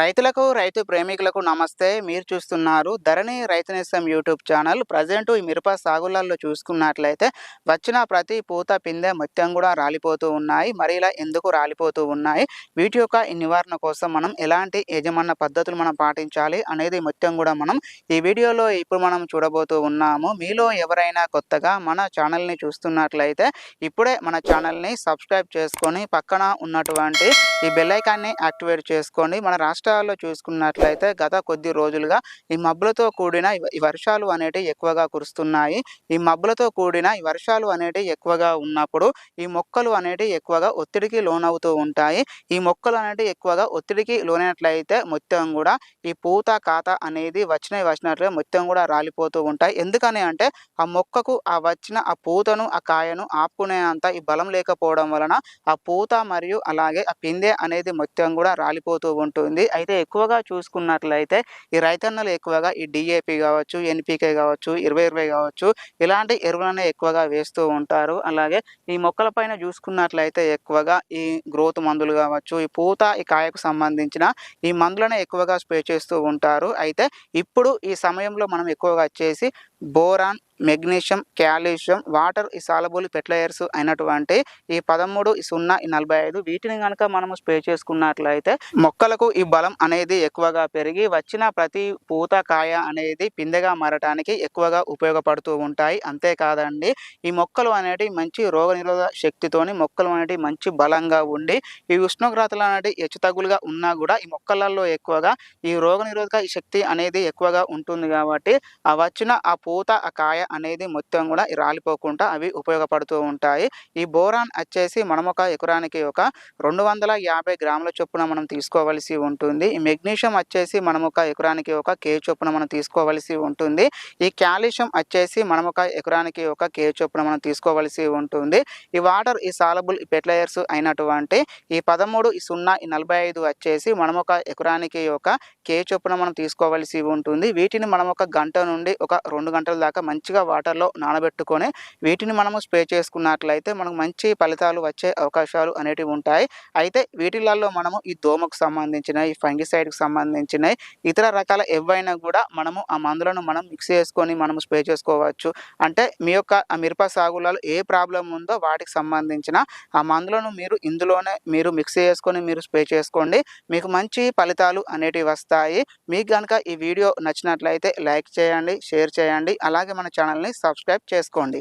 రైతులకు రైతు ప్రేమికులకు నమస్తే. మీరు చూస్తున్నారు ధరణి రైతు నేస్తం యూట్యూబ్ ఛానల్. ప్రజెంట్ ఈ మిరప సాగులలో చూసుకున్నట్లయితే వచ్చిన ప్రతి పూత పిందె మొత్తం కూడా రాలిపోతూ ఉన్నాయి. మరి ఇలా ఎందుకు రాలిపోతూ ఉన్నాయి? వీటి యొక్క ఈ నివారణ కోసం మనం ఎలాంటి యజమాన పద్ధతులు మనం పాటించాలి అనేది మొత్తం కూడా మనం ఈ వీడియోలో ఇప్పుడు మనం చూడబోతూ ఉన్నాము. మీలో ఎవరైనా కొత్తగా మన ఛానల్ని చూస్తున్నట్లయితే ఇప్పుడే మన ఛానల్ని సబ్స్క్రైబ్ చేసుకొని పక్కన ఉన్నటువంటి ఈ బెల్లైకాన్ని యాక్టివేట్ చేసుకొని మన రాష్ట్ర రాష్ట్రాల్లో చూసుకున్నట్లయితే గత కొద్ది రోజులుగా ఈ మబ్బులతో కూడిన ఈ- వర్షాలు అనేటివి ఎక్కువగా కురుస్తున్నాయి. ఈ మబ్బులతో కూడిన ఈ వర్షాలు అనేటివి ఎక్కువగా ఉన్నప్పుడు ఈ మొక్కలు అనేటివి ఎక్కువగా ఒత్తిడికి లోనవుతూ ఉంటాయి. ఈ మొక్కలు అనేటివి ఎక్కువగా ఒత్తిడికి లోనైనట్లయితే మొత్తం కూడా ఈ పూత కాత అనేది వచ్చిన వచ్చినట్లుగా మొత్తం కూడా రాలిపోతూ ఉంటాయి. ఎందుకని అంటే ఆ మొక్కకు ఆ వచ్చిన ఆ పూతను ఆ కాయను ఆపుకునే అంత ఈ బలం లేకపోవడం వలన ఆ పూత మరియు అలాగే ఆ పిందె అనేది మొత్తం కూడా రాలిపోతూ ఉంటుంది. అయితే ఎక్కువగా చూసుకున్నట్లయితే ఈ రైతన్నలు ఎక్కువగా ఈ డిఏపి కావచ్చు ఎన్పికే కావచ్చు ఇరవై ఇరవై కావచ్చు ఇలాంటి ఎరువులనే ఎక్కువగా వేస్తూ ఉంటారు. అలాగే ఈ మొక్కల పైన చూసుకున్నట్లయితే ఎక్కువగా ఈ గ్రోత్ మందులు కావచ్చు ఈ పూత ఈ కాయకు సంబంధించిన ఈ మందులనే ఎక్కువగా స్ప్రే చేస్తూ ఉంటారు. అయితే ఇప్పుడు ఈ సమయంలో మనం ఎక్కువగా వచ్చేసి బోరాన్ మెగ్నీషియం క్యాల్షియం వాటర్ ఈ సాలబోలి ఫెర్టిలైజర్స్ అయినటువంటి ఈ పదమూడు సున్నా ఈ నలభై ఐదు వీటిని కనుక మనము స్ప్రే చేసుకున్నట్లయితే మొక్కలకు ఈ బలం అనేది ఎక్కువగా పెరిగి వచ్చిన ప్రతి పూత కాయ అనేది పిందెగా మారటానికి ఎక్కువగా ఉపయోగపడుతూ ఉంటాయి. అంతేకాదండి ఈ మొక్కలు అనేటివి మంచి రోగనిరోధక శక్తితోని మొక్కలు అనేటి మంచి బలంగా ఉండి ఈ ఉష్ణోగ్రతలు అనేటివి హెచ్చుతగ్గులుగా ఉన్నా కూడా ఈ మొక్కలలో ఎక్కువగా ఈ రోగనిరోధక శక్తి అనేది ఎక్కువగా ఉంటుంది కాబట్టి ఆ వచ్చిన ఆ పూత ఆ కాయ అనేది మొత్తం కూడా రాలిపోకుండా అవి ఉపయోగపడుతూ ఉంటాయి. ఈ బోరాన్ వచ్చేసి మనం ఒక ఎకరానికి ఒక రెండు వందల యాభై గ్రాముల చొప్పున మనం తీసుకోవలసి ఉంటుంది. ఈ మెగ్నీషియం వచ్చేసి మనం ఒక ఎకరానికి ఒక కే చొప్పున మనం తీసుకోవలసి ఉంటుంది. ఈ క్యాల్షియం వచ్చేసి మనం ఒక ఎకరానికి ఒక కే చొప్పున మనం తీసుకోవలసి ఉంటుంది. ఈ వాటర్ ఈ సాలబుల్ ఫెర్టిలైజర్స్ అయినటువంటి ఈ పదమూడు ఈ సున్నా ఈ నలభై ఐదు వచ్చేసి మనం ఒక ఎకరానికి ఒక కే చొప్పున మనం తీసుకోవలసి ఉంటుంది. వీటిని మనం ఒక గంట నుండి ఒక రెండు గంటల దాకా మంచిగా వాటర్లో నానబెట్టుకొని వీటిని మనము స్ప్రే చేసుకున్నట్లయితే మనకు మంచి ఫలితాలు వచ్చే అవకాశాలు అనేటివి ఉంటాయి. అయితే వీటిలలో మనము ఈ దోమకు సంబంధించిన ఈ ఫంగిసైడ్కి సంబంధించిన ఇతర రకాల ఏవైనా కూడా మనము ఆ మందులను మనం మిక్స్ చేసుకొని మనము స్ప్రే చేసుకోవచ్చు. అంటే మీ యొక్క ఆ మిరప సాగులలో ఏ ప్రాబ్లం ఉందో వాటికి సంబంధించిన ఆ మందులను మీరు ఇందులోనే మీరు మిక్స్ చేసుకొని మీరు స్ప్రే చేసుకోండి. మీకు మంచి ఫలితాలు అనేటివి వస్తాయి. మీకు కనుక ఈ వీడియో నచ్చినట్లయితే లైక్ చేయండి షేర్ చేయండి. అలాగే మన ఛానల్ని సబ్స్క్రైబ్ చేసుకోండి.